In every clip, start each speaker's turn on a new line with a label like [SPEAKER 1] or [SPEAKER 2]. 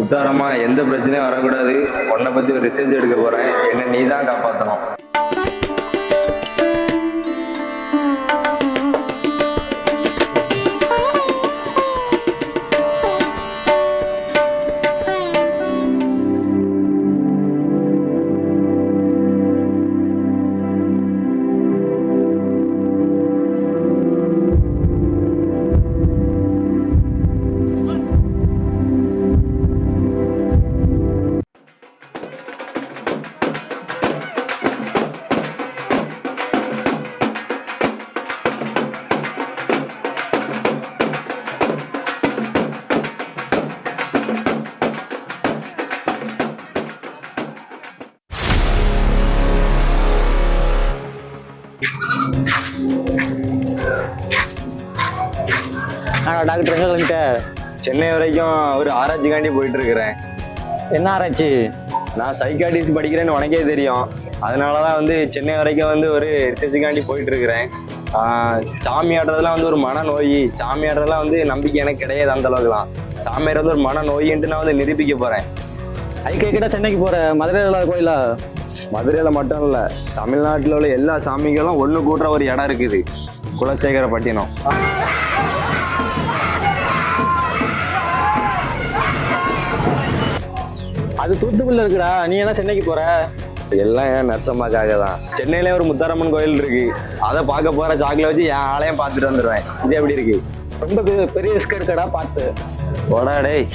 [SPEAKER 1] உத்தாரமா எந்த பிரச்சனையும் வரக்கூடாது. உன்னை பத்தி ஒரு ரிசர்ச் எடுக்க போறேன். என்ன நீ தான் காப்பாத்தணும்.
[SPEAKER 2] டாக்டர் எங்க கிளம்பிட்ட
[SPEAKER 1] சென்னை வரைக்கும் ஒரு ஆராய்ச்சிக்காண்டி போயிட்டு இருக்கிறேன்
[SPEAKER 2] என்ன ஆராய்ச்சி?
[SPEAKER 1] நான் சைக்காட்டிஸ்ட் படிக்கிறேன்னு உனக்கே தெரியும். அதனால தான் வந்து சென்னை வரைக்கும் வந்து ஒரு ரிசர்ச்சுக்காண்டி போயிட்டு இருக்கிறேன் சாமி ஆடுறதுலாம் வந்து ஒரு மனநோய். சாமி ஆடுறதுலாம் வந்து நம்பிக்கை எனக்கு கிடையாது அந்த அளவுக்குலாம். சாமி ஆடுறது ஒரு மனநோயின்ட்டு நான் வந்து நிரூபிக்க போறேன்.
[SPEAKER 2] ஐக்கிய கிட்ட சென்னைக்கு போற மதுரையில் இல்லாத கோயிலா?
[SPEAKER 1] மதுரையில மட்டும் இல்ல தமிழ்நாட்டில் உள்ள எல்லா சாமிகளும் ஒண்ணு கூட்டுற ஒரு இடம் இருக்குது. குலசேகரப்பட்டினம்.
[SPEAKER 2] அது தூத்துக்குள்ள இருக்குடா. நீ என்ன சென்னைக்கு போற?
[SPEAKER 1] எல்லாம் ஏன் நரசம்மாக்காக தான். சென்னையிலே ஒரு முத்தாரம்மன் கோயில் இருக்கு. அதை பார்க்க போற சாக்கில் வச்சு என் ஆளையும் பார்த்துட்டு வந்துடுவேன் இது எப்படி இருக்கு?
[SPEAKER 2] ரொம்ப பெ- பெரிய ரிஸ்க் எடுக்கடா பார்த்து.
[SPEAKER 1] போடா டேய்.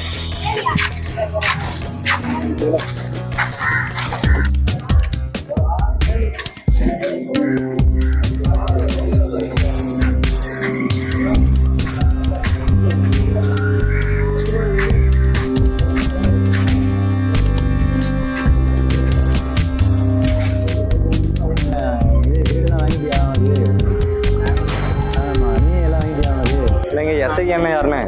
[SPEAKER 1] என்ன யாருண்ணே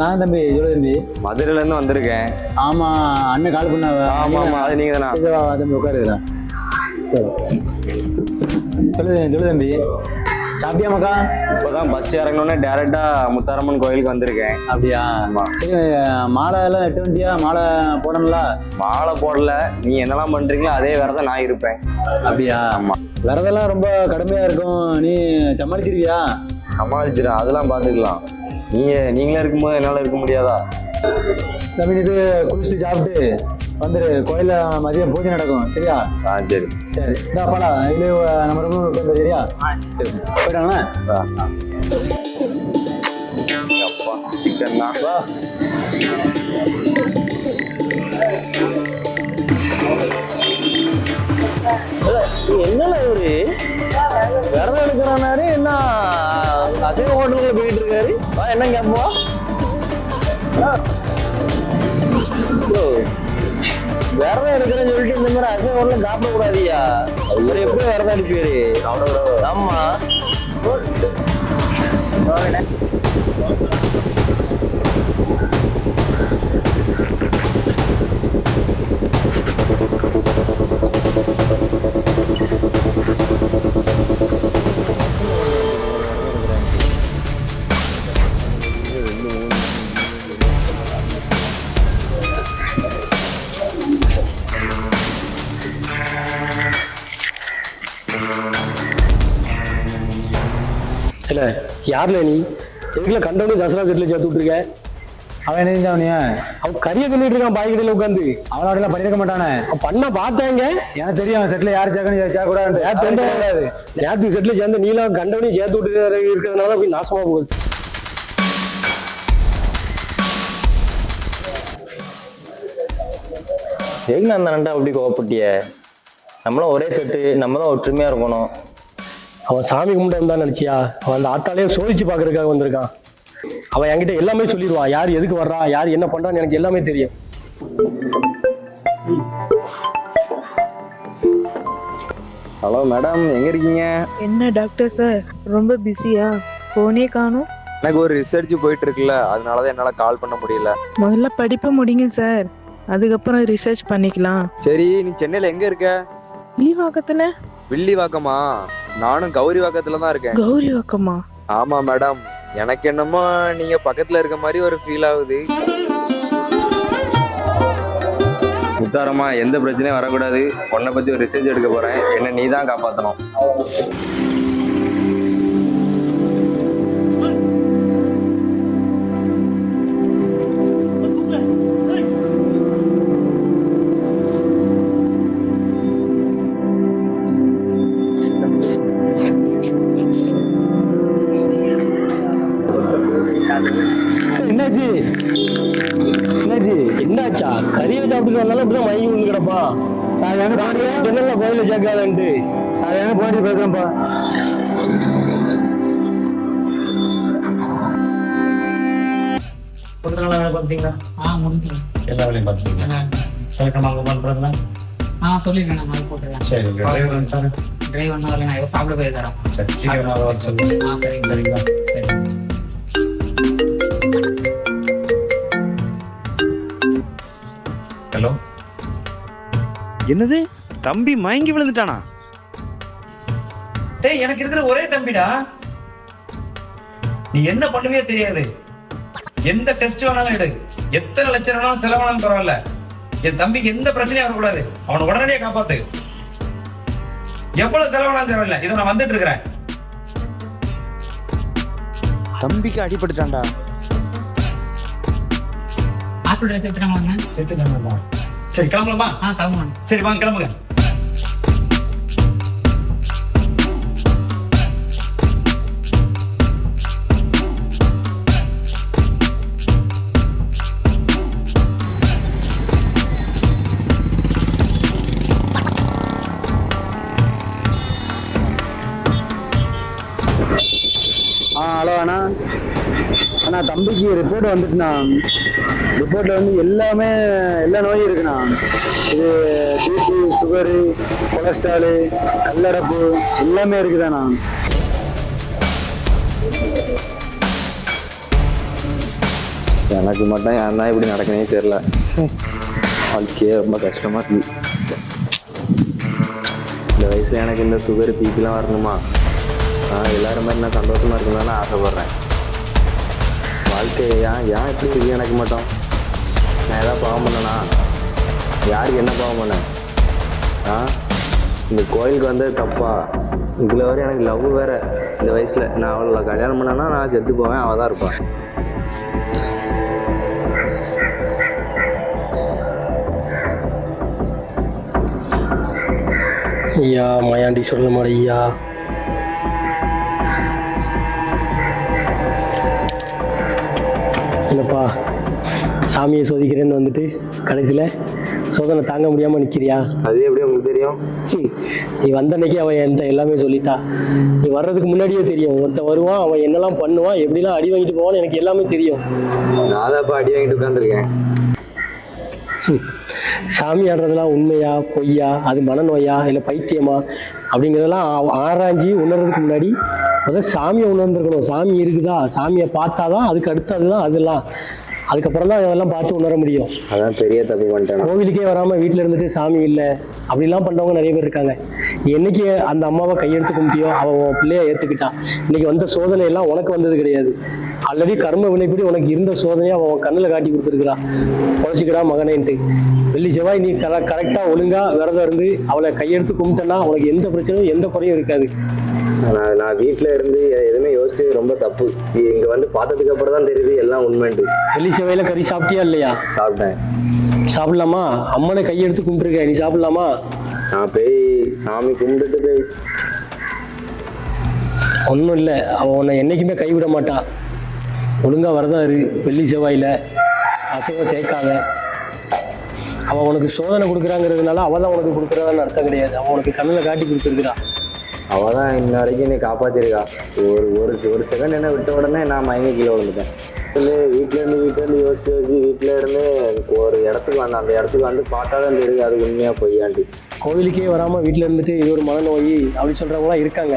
[SPEAKER 2] நான் தம்பி சொல்லு தம்பி.
[SPEAKER 1] மதுரையில இருந்து வந்திருக்கேன்.
[SPEAKER 2] ஆமா அண்ணன் கால் பண்ண
[SPEAKER 1] ஆமா ஆமா அது நீங்க தானே
[SPEAKER 2] தம்பி உட்காருடா சொல்லு சொல்லு தம்பி. சாப்பிட்டியா மக்கா?
[SPEAKER 1] இப்போதான் பஸ் இறங்கணுன்னே டேரெக்டா முத்தாரம்மன் கோயிலுக்கு வந்திருக்கேன்.
[SPEAKER 2] அப்படியா?
[SPEAKER 1] ஆமா.
[SPEAKER 2] சரி மாலை எல்லாம் எட்டு வண்டியா? மாலை போடணும்ல?
[SPEAKER 1] மாலை போடல. நீ என்னெல்லாம் பண்றீங்களோ அதே விரதம் நான் இருப்பேன்.
[SPEAKER 2] அப்படியா?
[SPEAKER 1] ஆமா.
[SPEAKER 2] விரதெல்லாம் ரொம்ப கடுமையா இருக்கும். நீ சமாளிச்சிருவியா
[SPEAKER 1] சமாளிச்சிடும் அதெல்லாம் பார்த்துக்கலாம். நீங்க நீங்களே இருக்கும்போது என்னால இருக்க முடியாதா?
[SPEAKER 2] தம்பி இது குளிச்சு சாப்பிட்டு வந்துரு. கோயில்ல மதியம் பூஜை நடக்கும் சரியா?
[SPEAKER 1] ஆ சரி.
[SPEAKER 2] சரி இந்த அப்பாடா இது நம்ம ரொம்ப சரியா? சரி. போயிட்டாங்கண்ணா.
[SPEAKER 1] அப்பா சிக்கன்
[SPEAKER 2] என்னல இவரு விரதம் எடுக்கிறானாரு என்ன? அசைவ ஹோட்டலுக்குள்ள போயிட்டு இருக்காரு வா என்ன கேப்பா விரதம் இருக்கிறேன்னு சொல்லிட்டு இந்த மாதிரி அசைவ ஹோட்டலும் சாப்பிட கூடாதியா இவர் எப்படி விரதம் அடிப்பாரு ஆமா.
[SPEAKER 3] இல்ல யார்ல நீ? எதுக்குல கண்டவனு தசரா செட்டில் சேர்த்து விட்டுருக்க?
[SPEAKER 2] அவன் என்ன செஞ்சவனியா
[SPEAKER 3] அவன் கறியை தின்னுட்டு இருக்கான் பாய்கடையில உட்காந்து
[SPEAKER 2] அவனோட பண்ணிருக்க மாட்டானே.
[SPEAKER 3] அவன் பண்ண பார்த்தாங்க.
[SPEAKER 2] எனக்கு தெரியும் செட்டில் யார் சேர்க்கணும் சேர்க்க கூடாது
[SPEAKER 3] நேத்து செட்டில் சேர்ந்து நீலாம் கண்டவனையும் சேர்த்து விட்டு இருக்கிறதுனால தான் போய் நாசமா போகுது.
[SPEAKER 4] எதுக்கு அந்த நண்டா அப்படி கோவப்பட்டிய? நம்மளும் ஒரே செட்டு நம்ம தான் ஒற்றுமையா இருக்கணும்.
[SPEAKER 3] அவன் சாமி கும்பிட்டு வந்தான்னு நினைச்சியா? அவன் அந்த ஆத்தாலே சோதிச்சு பார்க்கறதுக்காக வந்திருக்கான். அவன் என்கிட்ட எல்லாமே சொல்லிடுவான். யார் எதுக்கு வர்றா? யார் என்ன பண்றான்னு எனக்கு எல்லாமே தெரியும்.
[SPEAKER 1] Hello madam. எங்க இருக்கீங்க?
[SPEAKER 5] என்ன டாக்டர் சார்? ரொம்ப பிஸியா? போனே காணும்.
[SPEAKER 1] எனக்கு ஒரு ரிசர்ச் போயிட்டு இருக்குல்ல. அதனாலதான் என்னால கால் பண்ண முடியல.
[SPEAKER 5] முதல்ல படிப்பை முடிங்க சார். அதுக்கப்புறம் ரிசர்ச் பண்ணிக்கலாம்.
[SPEAKER 1] சரி நீ சென்னையில எங்க இருக்க?
[SPEAKER 5] ஈவாக்கத்துல
[SPEAKER 1] வில்லிவாக்கமா? நானும் கௌரி வாக்கத்துல தான் இருக்கேன்.
[SPEAKER 5] கௌரி வாக்கமா
[SPEAKER 1] ஆமா மேடம் எனக்கு என்னமோ நீங்க பக்கத்துல இருக்க மாதிரி ஒரு ஃபீல் ஆகுது. முத்தாரமா எந்த பிரச்சனையும் வரக்கூடாது. உன்னை பத்தி ஒரு ரிசர்ச் எடுக்க போறேன். என்ன நீ தான் காப்பாத்தணும்.
[SPEAKER 3] சாப்பிட்டு வந்தாலும் இப்படிதான் மயங்கி விழுந்து கிடப்பா நான் எங்க என்னெல்லாம் கோயில சேர்க்காதன்ட்டு. நான் எங்க போயிட்டு பேசுறேன்ப்பா.
[SPEAKER 6] கொஞ்ச நாள் வேலை பார்த்தீங்களா
[SPEAKER 7] ஆ முடிஞ்சு
[SPEAKER 6] எல்லா வேலையும் பண்ணுறதுனா
[SPEAKER 7] ஆ சொல்லிருக்கேன் நான் அது போட்டுருக்கேன்
[SPEAKER 6] சரி டிரைவர்
[SPEAKER 7] டிரைவர் ஒன்றும் நான் ஏதோ சாப்பிட போய் தரேன்
[SPEAKER 6] சரி சீக்கிரமாக வர சொல்லு.
[SPEAKER 7] ஆ சரிங்க
[SPEAKER 6] சரிங்களா ஹலோ.
[SPEAKER 8] என்னது? தம்பி மயங்கி விழுந்துட்டானா?
[SPEAKER 9] டேய் எனக்கு இருக்கிற ஒரே தம்பிடா. நீ என்ன பண்ணுவே தெரியாது. எந்த டெஸ்ட் வேணாலும் எடு. எத்தனை லட்சம் வேணாலும் செலவானாலும் பரவாயில்ல. என் தம்பிக்கு எந்த பிரச்சனையும் வரக்கூடாது. அவனை உடனடியே காப்பாத்து. எவ்வளவு செலவானாலும் தேவையில்லை இதோ நான் வந்துட்டு இருக்கிறேன்.
[SPEAKER 8] தம்பிக்கு அடிபட்டுட்டான்டா.
[SPEAKER 7] ஹாஸ்பிட்டல் சேர்த்துட்டாங்களா
[SPEAKER 9] செத்துட்டாங்களா சரி கிளம்பலாமா?
[SPEAKER 7] ஆ கிளம்புவாங்க
[SPEAKER 9] சரி வாங்க கிளம்புங்க.
[SPEAKER 2] ஆ ஹலோ அண்ணா. அண்ணா தம்பிக்கு ரிப்போர்ட் வந்துட்டுண்ணா. ரிப்போர்ட்ல வந்து எல்லாமே எல்லா நோயும் இருக்குண்ணா. இது பிபி சுகரு கொலஸ்ட்ராலு கல்லடப்பு எல்லாமே இருக்குதாண்ணா.
[SPEAKER 1] எனக்கு மட்டும் யாருன்னா இப்படி நடக்கனே தெரியல. வாழ்க்கையே ரொம்ப கஷ்டமா இருக்கு. இந்த வயசுல எனக்கு இந்த சுகர் பிபிலாம் வரணுமா? நான் எல்லாரும் மாதிரி நான் சந்தோஷமா இருக்கணும்னு ஆசைப்படுறேன். வாழ்க்கை ஏன் ஏன் இப்படி இருக்கு எனக்கு மட்டும்? நான் எதாவது பாவம் பண்ணனா? யாருக்கு என்ன பாவம் பண்ணேன்? ஆ? இந்த கோயிலுக்கு வந்தது தப்பா? இதில் வர எனக்கு லவ் வேற. இந்த வயசில் நான் அவளை கல்யாணம் பண்ணேன்னா நான் செத்து போவேன் அவள் தான் இருப்பான்
[SPEAKER 3] ஐயா மயாண்டி சொல்ல மாட ஐயா. என்னப்பா? சாமியை சோதிக்கிறேன்னு வந்துட்டு கடைசியில் சோதனை தாங்க முடியாமல் நிற்கிறியா
[SPEAKER 1] அது எப்படி உங்களுக்கு தெரியும்?
[SPEAKER 3] நீ வந்த அன்னைக்கு அவன் என்கிட்ட எல்லாமே சொல்லிட்டா. நீ வர்றதுக்கு முன்னாடியே தெரியும். ஒருத்தன் வருவான் அவன் என்னெல்லாம் பண்ணுவான் எப்படிலாம் அடி வாங்கிட்டு போவான்னு எனக்கு எல்லாமே தெரியும்.
[SPEAKER 1] நான் தான் அடி வாங்கிட்டு உட்காந்துருக்கேன்
[SPEAKER 3] சாமி ஆடுறதெல்லாம் உண்மையா பொய்யா அது மனநோயா இல்லை பைத்தியமா? அப்படிங்கிறதெல்லாம் ஆராய்ஞ்சி உணர்றதுக்கு முன்னாடி முதல்ல சாமியை உணர்ந்துருக்கணும். சாமி இருக்குதா? சாமியை பார்த்தாதான் அதுக்கு அடுத்தது தான் அதெல்லாம். அதுக்கப்புறம் தான் அதெல்லாம் பார்த்து உணர முடியும்.
[SPEAKER 1] அதான் பெரிய தப்பு பண்ணிட்டேன்
[SPEAKER 3] கோவிலுக்கே வராமல் வீட்டில் இருந்துட்டு சாமி இல்லை அப்படிலாம் பண்ணுறவங்க நிறைய பேர் இருக்காங்க. என்னைக்கு அந்த அம்மாவை கையெடுத்து கும்பிட்டியோ அவள் உன் பிள்ளைய ஏற்றுக்கிட்டா இன்னைக்கு வந்த சோதனை எல்லாம் உனக்கு வந்தது கிடையாது. ஆல்ரெடி கர்ம வினைப்படி உனக்கு இருந்த சோதனையை அவன் கண்ணில் காட்டி கொடுத்துருக்குறா. பொழைச்சிக்கடா மகனேன்ட்டு. வெள்ளி செவ்வாய் நீ கர கரெக்டாக ஒழுங்காக விரதம் இருந்து அவளை கையெடுத்து கும்பிட்டேன்னா உனக்கு எந்த பிரச்சனையும் எந்த குறையும் இருக்காது.
[SPEAKER 1] நான் வீட்டில் இருந்து எ- எதுவுமே யோசிச்சு ரொம்ப தப்பு. இங்கே வந்து பார்த்ததுக்கு அப்புறம் தான் தெரியுது எல்லாம் உண்மைன்ட்டு
[SPEAKER 3] வெள்ளி செவ்வாயில் கறி சாப்பிட்டியா இல்லையா?
[SPEAKER 1] சாப்பிட்டேன்.
[SPEAKER 3] சாப்பிடலாமா? அம்மனை கையெடுத்து கும்பிட்டுருக்க நீ சாப்பிடலாமா?
[SPEAKER 1] நான் போய் சாமி கும்பிட்டுட்டு போய்.
[SPEAKER 3] ஒன்றும் இல்லை. அவன் உன்னை என்றைக்குமே கைவிட மாட்டா. ஒழுங்கா வரதான் இரு. வெள்ளி செவ்வாயில். அசைவம் சேர்க்காத. அவன் உனக்கு சோதனை கொடுக்குறாங்கிறதுனால அவள் தான் உனக்கு கொடுக்குறான்னு அர்த்தம் கிடையாது. அவன் உனக்கு கண்ணில் காட்டி கொடுத்துருக்குறா.
[SPEAKER 1] அவள் தான் இன்ன வரைக்கும் என்னை காப்பாற்றிருக்கா ஒரு ஒரு ஒரு செகண்ட் என்ன விட்ட உடனே நான் மயங்கி கீழே விழுந்துட்டேன். வந்து வீட்டில இருந்து வீட்டில இருந்து யோசிச்சு யோசிச்சு வீட்டில இருந்து ஒரு இடத்துக்கு வந்தேன். அந்த இடத்துக்கு வந்து பார்த்தா தான் தெரியுது அது உண்மையா பொய்யாண்டி
[SPEAKER 3] கோவிலுக்கே வராமல் வீட்டில் இருந்துட்டு இது ஒரு மனநோய் அப்படி சொல்கிறவங்களாம் இருக்காங்க.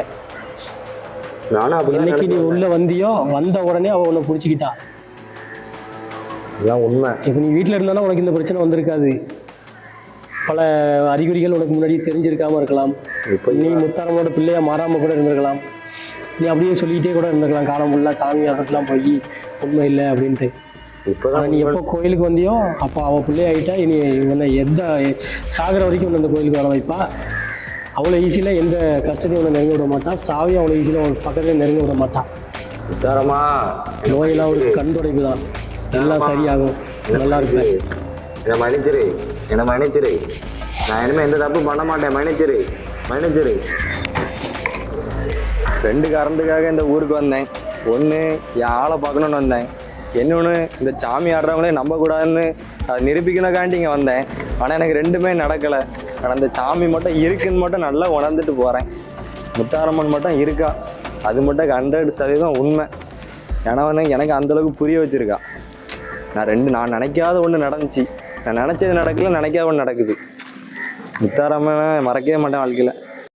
[SPEAKER 1] நானும் அப்படி
[SPEAKER 3] என்னைக்கு நீ உள்ளே வந்தியோ வந்த உடனே அவள் உன்னை பிடிச்சிக்கிட்டா.
[SPEAKER 1] இதுதான் உண்மை.
[SPEAKER 3] இப்போ நீ வீட்டில் இருந்தானா உனக்கு இந்த பிரச்சனை வந்திருக்காது. பல அறிகுறிகள் உனக்கு முன்னாடி தெரிஞ்சிருக்காம இருக்கலாம். நீ முத்தாரமோட பிள்ளையா மாறாம கூட இருந்திருக்கலாம். நீ அப்படியே சொல்லிக்கிட்டே கூட இருந்திருக்கலாம். காலம் ஃபுல்லாக சாமி ஆடுறதுலாம் போய் உண்மை இல்லை அப்படின்ட்டு.
[SPEAKER 1] இப்போதான்
[SPEAKER 3] நீ எப்போ கோயிலுக்கு வந்தியோ அப்போ அவள் பிள்ளையாயிட்டா இனி உன்னை எந்த சாகிற வரைக்கும் உன்னை இந்த கோயிலுக்கு வர வைப்பா. அவ்வளோ ஈஸியில் எந்த கஷ்டத்தையும் உன்னை நெருங்க விட மாட்டான் சாவியும் அவ்வளோ ஈஸியில் உன் பக்கத்துல நெருங்க விட மாட்டான்
[SPEAKER 1] முத்தாரமா
[SPEAKER 3] நோயெல்லாம் ஒரு கண் துடைப்பு தான் எல்லாம் சரியாகும். நல்லா இருப்பேன்.
[SPEAKER 1] என்னை மன்னிச்சிரு என்னை மன்னிச்சிரு. நான் இனிமே எந்த தப்பு பண்ண மாட்டேன். மன்னிச்சிரு. மன்னிச்சிரு. ரெண்டு காரணத்துக்காக இந்த ஊருக்கு வந்தேன். ஒன்று என் ஆளை பார்க்கணுன்னு வந்தேன். இன்னொன்று இந்த சாமி ஆடுறவங்களே நம்பக்கூடாதுன்னு அதை நிரூபிக்கணுக்காண்டி இங்கே வந்தேன். ஆனால் எனக்கு ரெண்டுமே நடக்கலை. ஆனால் அந்த சாமி மட்டும் இருக்குன்னு மட்டும் நல்லா உணர்ந்துட்டு போகிறேன் முத்தாரம்மன் மட்டும் இருக்கா? அது மட்டும் ஹண்ட்ரட் சதவீதம் உண்மை. ஏன்னா வந்து எனக்கு அந்தளவுக்கு புரிய வச்சுருக்கா. நான் ரெண்டு நான் நினைக்காத ஒன்று நடந்துச்சு. நான் நினச்சது நடக்கல நினைக்காம நடக்குது. முத்தாராம மறக்கவே மாட்டேன் வாழ்க்கையில்.